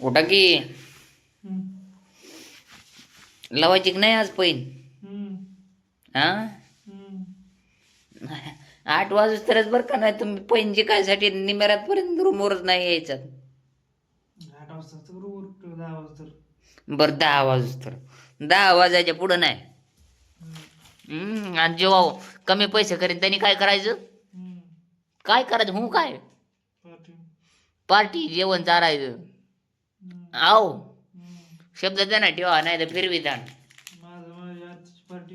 उठा की. लावायची की नाही आज पैन. हा. आठ वाजूच तरच बरं का नाही तुम्ही पैन जिकायसाठी निमेरातपर्यंत रूमवरच नाही यायचं. बरं दहा वाजूच तर. दहा वाजायच्या पुढं नाही. हम्म, आणि जेव्हा कमी पैसे करेन त्यांनी काय करायचं. काय करायचं? हो काय? पार्टी. पार्टी जेवण चारायचं हम्म. शब्द त्यांना ठेवा नाही तर फिरवी पार्टी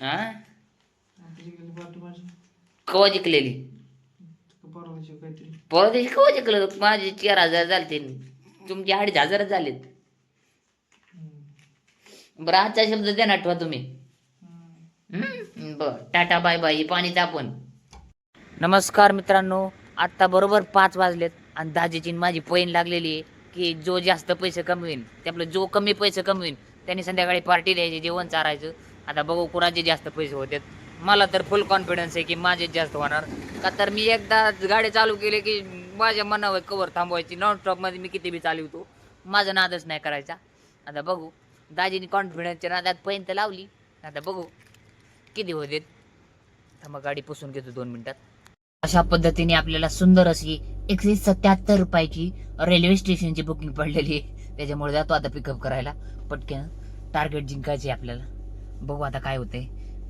हा? कवा जिंकलेली? परवा दिवशी कवा जिंकलं? माझे चार हजार झालते तुमचे अडीच हजार झालेत. बरं आजचा शब्द द्या ठेवा तुम्ही. बर टाटा बाय बाय हे पाणी तापून नमस्कार मित्रांनो आत्ता बरोबर पाच वाजलेत आणि दाजीची माझी पैन लागलेली आहे. की जो जास्त पैसे कमवीन ते आपलं जो कमी पैसे कमवीन त्यांनी संध्याकाळी पार्टी द्यायची जेवण चारायचं. आता बघू कुणाचे जास्त पैसे होतात. मला तर फुल कॉन्फिडन्स आहे की माझेच जास्त होणार. का तर मी एकदा गाडी चालू केली की माझ्या मनावर कवर थांबवायची. नॉन स्टॉपमध्ये मी किती बी चालवतो. माझा नादच नाही करायचा. आता बघू. दाजीने कॉन्फिडन्सच्या नादात पैंत लावली. आता बघू. किती होते थांबा गाडी पुसून घेतो दोन मिनटात. अशा पद्धतीने आपल्याला सुंदर अशी एकशे सत्याहत्तर रुपयाची रेल्वे स्टेशनची बुकिंग पडलेली आहे. त्याच्यामुळे जातो आता पिकअप करायला. पटकन टार्गेट जिंकायचे आपल्याला. बघू आता काय होते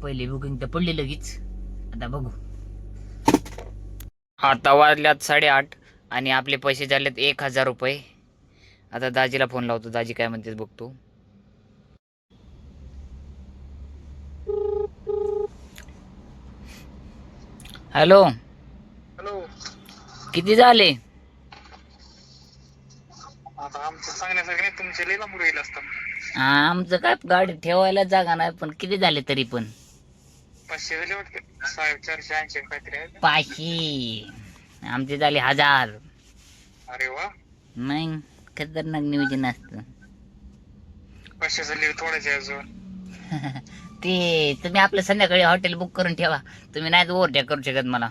पहिले बुकिंग तर पडली लगेच. आता बघू. आता वाजल्यात साडेआठ आणि आपले पैसे झालेत एक हजार रुपये. आता दाजीला फोन लावतो. दाजी काय म्हणते बघतो. हॅलो किती झाले? आता आमचं सांगण्यासारखं नाही तुमचे लई लांब राहील असतं. आमचं काय गाडी ठेवायला जागा नाही पण किती झाले तरी पण? पाचशे झाले वाटते. साडे चारशे ऐंशी काहीतरी आहे. पाचशे. आमचे झाले हजार. अरे वा. नाही खतरनाक नियोजन असतं. पाचशे झाले थोड्याचे अजून. ते तुम्ही आपलं संध्याकाळी हॉटेल बुक करून ठेवा. तुम्ही नाही ओव्हरटेक करू शकत मला.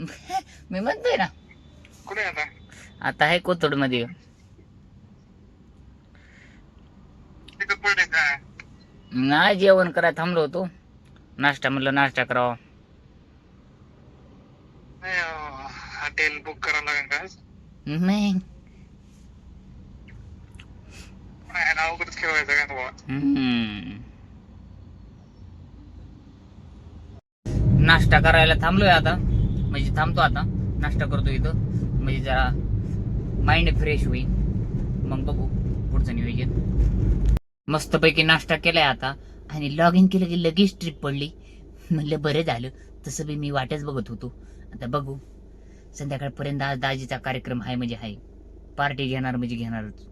मी म्हणतोय ना. कुठे आता? आता आहे कोथोडमध्ये नाही जेवण करा थांबलो होतो. नाश्ता म्हणलं नाश्ता करावा. हॉटेल बुक करावं लागेल का? नाही. अवघडच खेळवायचं का. नाश्ता करायला थांबलोय आता. म्हणजे थांबतो आता. नाश्ता करतो इथं. म्हणजे जरा माइंड फ्रेश होईल. मग बघू पुढचं नियोजन. मस्तपैकी नाश्ता केलाय आता. आणि लॉग इन केलं की लगेच ट्रिप पडली. म्हणलं बरं झालं. तसं बी मी वाटच बघत होतो. आता बघू. संध्याकाळपर्यंत आज दाजीचा कार्यक्रम आहे म्हणजे आहे. पार्टी घेणार म्हणजे घेणारच.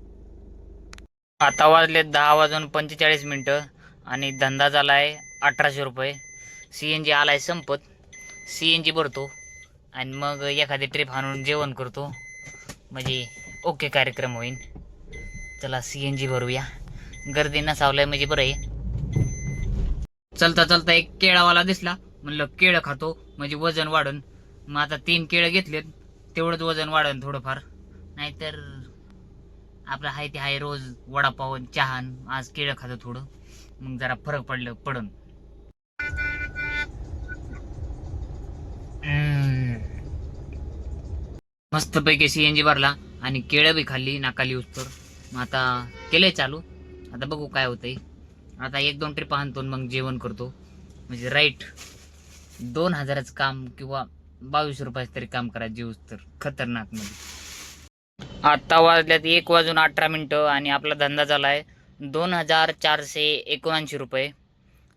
आता वाजले दहा वाजून पंचेचाळीस मिनटं. आणि धंदा झालाय अठराशे रुपये. सी एन जी आलाय संपत. सी एन जी भरतो. आणि मग एखादी ट्रिप आणून जेवण करतो. म्हणजे ओके कार्यक्रम होईल चला सी एन जी भरूया. गर्दी नसावलंय म्हणजे बरं आहे. चलता चलता एक केळावाला दिसला. म्हणलं केळं खातो म्हणजे वजन वाढन. मग आता तीन केळं घेतलेत. तेवढंच वजन वाढन थोडंफार. नाहीतर आपलं हाय ते हाय रोज वडापाव आणि चहा आज केळं खातो थोडं. मग जरा फरक पडलं पडन. मस्त पैकी सीएनजी भरला आणि केळं बी खाल्ली नाकाली उस्तर मग आता केलंय चालू. आता बघू काय होतंय. आता एक दोन ट्रिप आणतो मग जेवण करतो. म्हणजे राईट दोन हजाराचं काम किंवा बावीस रुपयाचं तरी काम करा जीव तर खतरनाकमध्ये. आता वाजल्यात एक वाजून अठरा मिनटं आणि आपला धंदा झालाय दोन हजार चारशे एकोणऐंशी रुपये.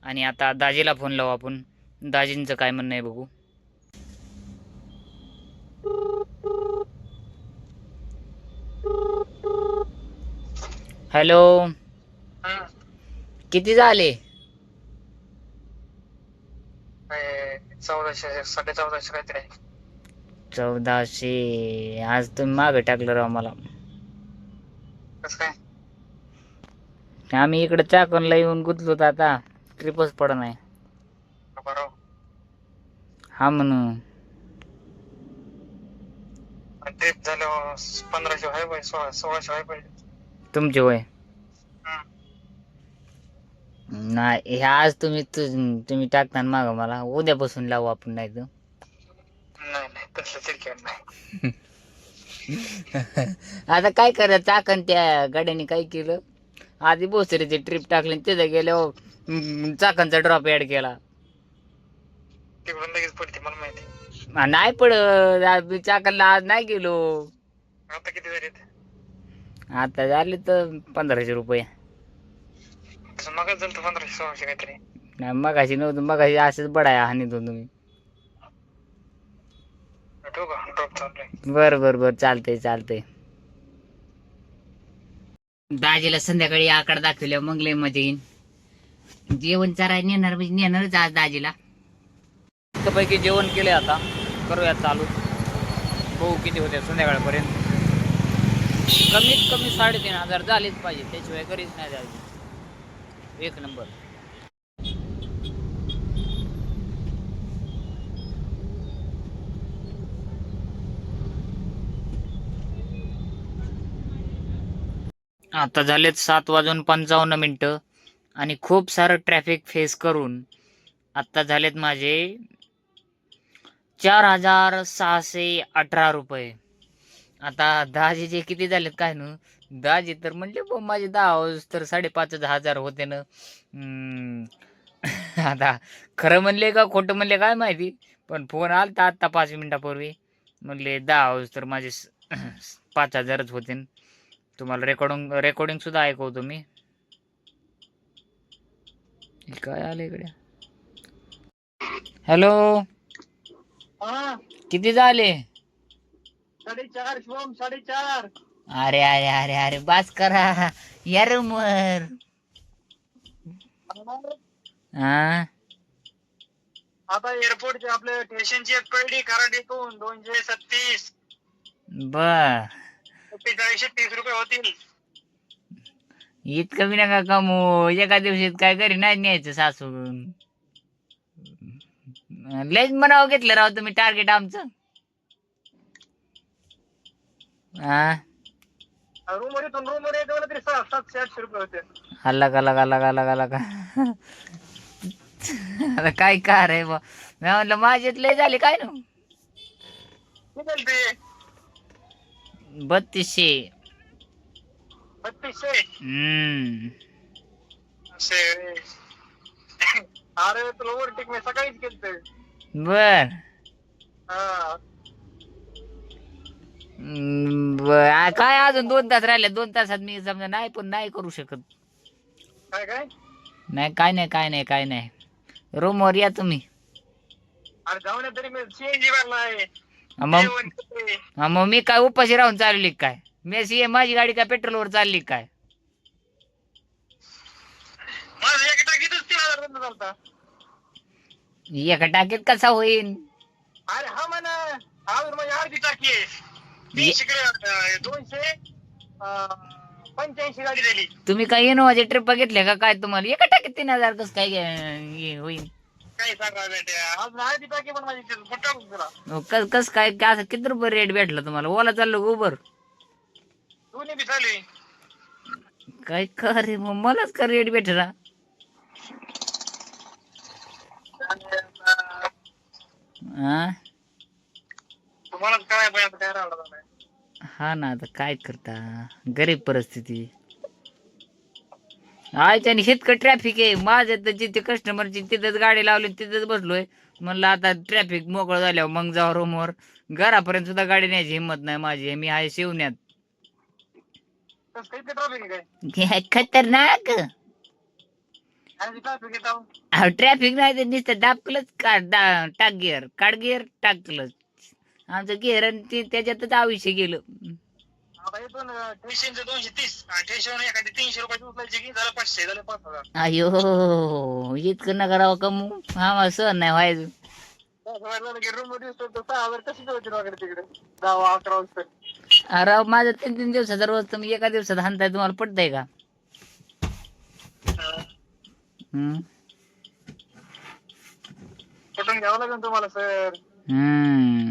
आणि आता दाजीला फोन लावू आपण. दाजींचं काय म्हणणं आहे बघू. हॅलो. किती झाले? चौदाशे साडे चौदाशे काहीतरी आहे. चौदाशे. आज तुम्ही मागं टाकलं राव मला. कसं काय? आम्ही इकडे चाकणला येऊन गुंतलो होतो आता ट्रिपच पड नाही बरोबर हा म्हणून. ते झालं पंधराशे पाहिजे सोळा सोळाशे पाहिजे. तुमचे वय हम्म. नाही हे आज तुम्ही तु- तुम्ही टाकता माग मला. उद्यापासून लावू आपण नाही तर. नाही नाही तसलं चिडचिड नाही. आता काय करा चाकण त्या गाड्याने काय केलं. आधी बोसरीची ट्रिप टाकली आणि तिथं गेल्यावर हम्म, चाकणचा ड्रॉप ऍड केला. तिकडून लगेच पडते मला माहिती. आ, नाही पडत आज मी चाकणला आज नाही गेलो. आता किती झाले आता झाले तर पंधराशे रुपये. तसं मगच झालं पंधराशे सोळाशे काहीतरी. नाही मगाशी नव्हतं मगाशी असंच बडाया हानीत होतो तुम्ही. ठेवू का? ड्रॉप चाललंय बर बर बर चालतंय चालतंय. दाजीला संध्याकाळी आकडा दाखवल्या मग लय मजा येईन. जेवण चाराय नेणार म्हणजे नेणारच आज दाजीला. पैकी जेवण केले आता. करूया चालू. बघू किती होते संध्याकाळपर्यंत. कमीत कमी साडेतीन हजार झालेच पाहिजे त्याशिवाय घरीच नाही जायचं एक नंबर. आता झालेत सात वाजून पंचावन्न मिनटं आणि खूप सारं ट्रॅफिक फेस करून आत्ता झालेत माझे चार हजार सहाशे अठरा रुपये. आता दहाचे किती झालेत काय न दहाचे तर म्हणले बुवा माझे दहा हाऊस तर साडेपाच हजार होते ना. आता खरं म्हणले का खोटं म्हणले काय माहिती पण फोन आलता आत्ता पाच मिनिटापूर्वी. म्हणले दहा हाऊस तर माझे पाच हजारच होते. तुम्हाला रेकॉर्डिंग रेकॉर्डिंग सुद्धा ऐकवतो मी. काय आलं इकडे? हॅलो हा. किती झाले? साडेचार शिवम साडेचार. अरे अरे अरे अरे बास करा. या रूमवर. हा आता एअरपोर्टचे आपले स्टेशनची एक पडली कराडीतून दोनशे छत्तीस बर. चाळीसशे तीस रुपये होतील. इतकं बी नका कमू एका दिवशीत काय घरी नाही न्यायचं सासून. लयच म्हणावं घेतलं राव तुम्ही टार्गेट आमचं. हा रूम रूम तरी सहा सातशे आठशे रुपये होते. हल्ला का लगा लगा लगा लगा आता काय कार आहे बा? मी म्हणलं माझ्यात लय झाले काय ना? किती ते? बत्तीसशे. बत्तीसशे? हम्म. असे अरे तुला ओव्हरटेक मी सकाळीच केलं बर. हा. आ, काय अजून दोन तास राहिले दोन तासात मी समजा नाही पण नाही करू शकत. काय काय? नाही काय नाही काय नाही काय नाही. रूमवर या तुम्ही. अरे तरी मी सीएनजी भरला आहे. हा, मग? जेवण केलंय. हा, मग मी काय उपाशी राहून चालली काय? मी अशी आहे, माझी गाडी काय पेट्रोलवर चालली काय? माझं एक टाकीतच तीन हजार बंद झालता. एका टाकीत कसा होईल अरे हा म्हणा अजून माझी अर्धी टाकी आहे. तीनशे किलो दोनशे अं, पंच्याऐंशी गाडी झाली. तुम्ही काय इनोवाचे ट्रिप घेतले का? काय तुम्हाला? एका टाकीत तीन हजार कसं काय हे होईल? काय सांगा बेट्या अजून अर्धी टाकी पण माझी तिथं फुटा तुला अहो, कस कस काय काय असं किती रुपये रेट भेटला तुम्हाला? ओला चाललो उबर दोन्ही बी चालू आहे. काय का रे मग? मलाच का रेट भेटला हा तुम्हालाच काय पाहिजे काय राहिलं. हा ना आता काय करता? गरीब परिस्थिती. आयच्याने इतकं ट्रॅफिक आहे. माझ्या तर जिथे कस्टमरची तिथंच गाडी लावली तिथंच बसलोय. म्हणलं आता ट्रॅफिक मोकळं झाल्यावर मग जाऊ रूमवर घरापर्यंत सुद्धा गाडी न्यायची हिंमत नाही माझी. मी आहे शिवण्यात. खतरनाक. ट्रॅफिक नाही तर नुसतं दाबकलच का टाक गिअर काढ गिअर टाकलंच. आमचं आणि ते त्याच्यातच आयुष्य गेलं. ना दोनशे तीस एखादी तीनशे रुपयाची उचलायची की झालं पाचशे झालं पाच हजार. अयो इतकं नका राव कमू हा मला सहन नाही व्हायचं. पाच हजार झालं की रूममध्ये सहा हजार कशी तिकडे? दहा अकरा वाजता. अरे माझं तीन तीन दिवसाचा रोज तुम्ही एका दिवसात हाणताय तुम्हाला पडतंय का? हम्म. कुठून घ्यावं लागेल तुम्हाला सर. हम्म.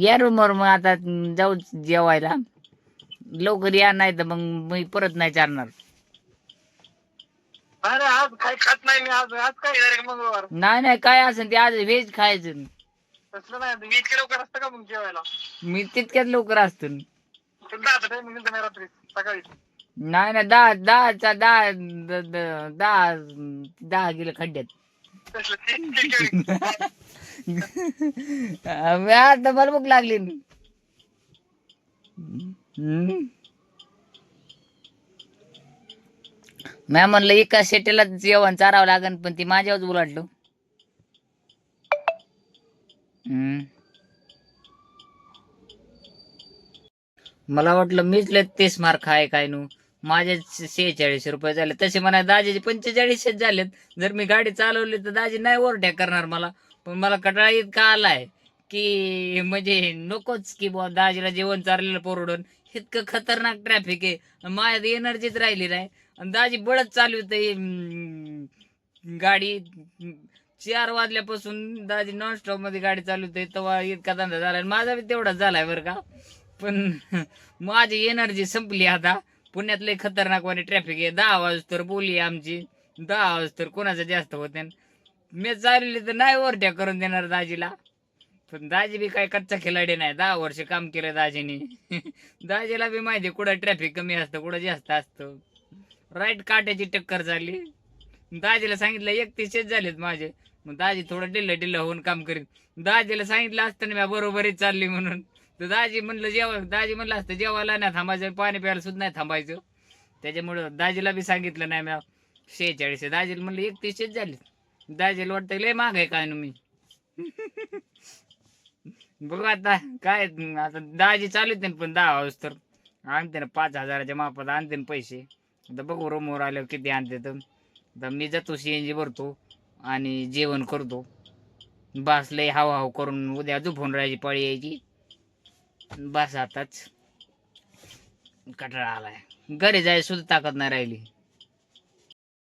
या रूमवर मग आता जाऊ जेवायला. लवकर या नाही तर मग मी परत नाही चालणार. अरे आज काही खात नाही मी आज आज काय डायरेक्ट मंगळवार? नाही नाही काय असेल ते आज व्हेज खायचं. तसलं नाही मी इतके लवकर असतं का मग जेवायला? मी तितक्यात लवकर असतो. दहाचा टायमिंग मी रात्री सकाळी. नाही नाही दहा दहाचा दहा द- द- दहा दहा गेलं खड्ड्यात. तसलं ते- ते केळी. आता मला भूक लागली. हम्म. मॅम म्हणलं एका शेटेला जेवण चारावं लागन पण ती माझ्यावरच उलाटलो हम्म. मला वाटलं मीच लय तेच मार्क आहे काय नु. माझे सेहेचाळीस रुपये झाले. तसे म्हणा दाजीचे पंचेचाळीसच झालेत. जर मी गाडी चालवली तर दाजी नाही ओव्हरटेक करणार मला. पण मला कटाळा इतका आलाय की म्हणजे नकोच की बुवा दाजीला जेवण चाललेलं परवडून. इतकं खतरनाक ट्रॅफिक आहे. माझ्यात एनर्जीच राहिली नाही आणि दाजी बळच चालू गाडी चार वाजल्यापासून दाजी नॉनस्टॉपमध्ये गाडी चालू होते तेव्हा इतका धंदा झाला. माझा बी तेवढा झालाय बरं का. पण माझी एनर्जी संपली आता. पुण्यात लय खतरनाक वाणी ट्रॅफिक आहे. दहा वाज तर बोली आमची. दहा वाज तर कोणाचं जास्त होते मी चालली तर नाही ओरट्या करून देणार दाजीला. पण दाजी बी काय कच्चा खिलाडी नाही. दहा वर्ष काम केलं दाजीने. दाजीला बी माहिती आहे कुठं ट्रॅफिक कमी असतं कुठं जास्त असतं. राईट काट्याची टक्कर झाली. दाजीला सांगितलं एकतीसशेच झालेत माझे. मग दाजी थोडं डिल्ल डिल्ल होऊन काम करीत. दाजीला सांगितलं असतं ना म्या बरोबरीच चालली म्हणून. तर दाजी म्हणलं जेव्हा दाजी म्हणलं असतं जेवायला नाही थांबायचं पाणी प्यायला सुद्धा नाही थांबायचं. त्याच्यामुळं दाजीला बी सांगितलं नाही म्या शेहेचाळीस दाजीला म्हणलं एकतीसशेच झाले दाजीला वाटतं लय माग आहे काय ना मी. बघू आता काय आता दाजी चालू ना पण दहा वाजता तर. आणते ना पाच हजाराच्या मापात आणते ना पैसे. आता बघू रूमवर आल्यावर किती आणते तर. आता मी जातो सी एन जी भरतो आणि जेवण करतो. बस लय हाव हाव करून उद्या झोपून राहायची पाळी यायची. बस आताच. कटाळा आलाय. घरी जायला सुद्धा ताकद नाही राहिली.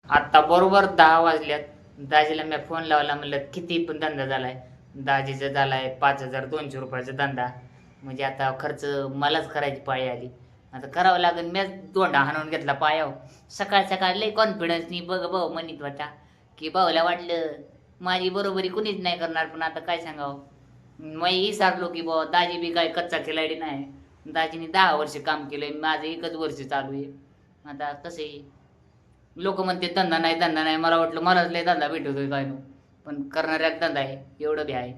आता बरोबर दहा वाजल्यात. दाजीला मी फोन लावला म्हणलं किती पण धंदा झालाय. दाजीचा झालाय पाच हजार दोनशे रुपयाचा धंदा. म्हणजे आता खर्च मलाच करायची पाळी आली. आता करावं लागेल मी दोंडा हाणून घेतला पायाव सकाळ सकाळ लय कॉन्फिडन्सनी बघ भाऊ म्हणित वाटा की भाऊला वाटलं माझी बरोबरी कुणीच नाही करणार पण आता काय सांगावं? मी विसरलो की भाऊ दाजी बी काय कच्चा खिलाडी नाही. दाजीने दहा वर्ष काम केलंय माझं एकच वर्ष चालू आहे. आता कसं आहे? लोक म्हणते धंदा नाही धंदा नाही. मला वाटलं मलाच लय धंदा भेटतोय काय नो? पण करणाऱ्या धंदा आहे एवढं बी आहे.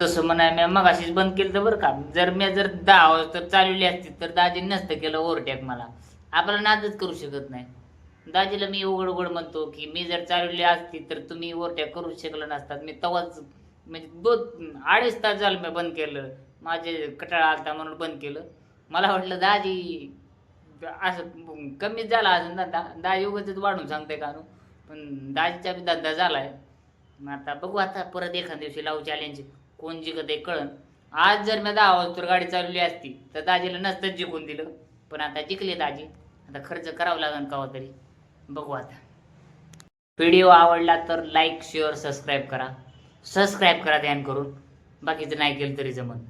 तसं म्हणाय मी मगाशीच बंद केलं तर बरं का. जर मी जर दहा वाजता चालवली असती तर दाजी नसतं केलं ओव्हरटॅक मला. आपल्याला नादच करू शकत नाही. दाजीला मी उघड उघड म्हणतो की मी जर चालवली असती तर तुम्ही ओव्हरटॅक करू शकलं नसतात. मी तवाच म्हणजे दोन अडीच तास झालं मी बंद केलं. माझे कटाळा आलता म्हणून बंद केलं. मला वाटलं दाजी असं कमीच झाला अजून धंदा दहा उगाच वाढून सांगते का नू पण दाजीचा बी धंदा झालाय. मग आता बघू आता परत एखाद्या दिवशी लावू चॅलेंज कोण जिंकत आहे कळण आज जर मी दहा वाजता गाडी चालवली असती तर दाजीला नसतंच जिंकून दिलं. पण आता जिंकले दाजी. आता खर्च करावं लागेल कवा तरी. बघू आता. व्हिडिओ आवडला तर लाईक शेअर सबस्क्राईब करा. सबस्क्राईब करा ध्यान करून. बाकीचं नाही केलं तरी जमत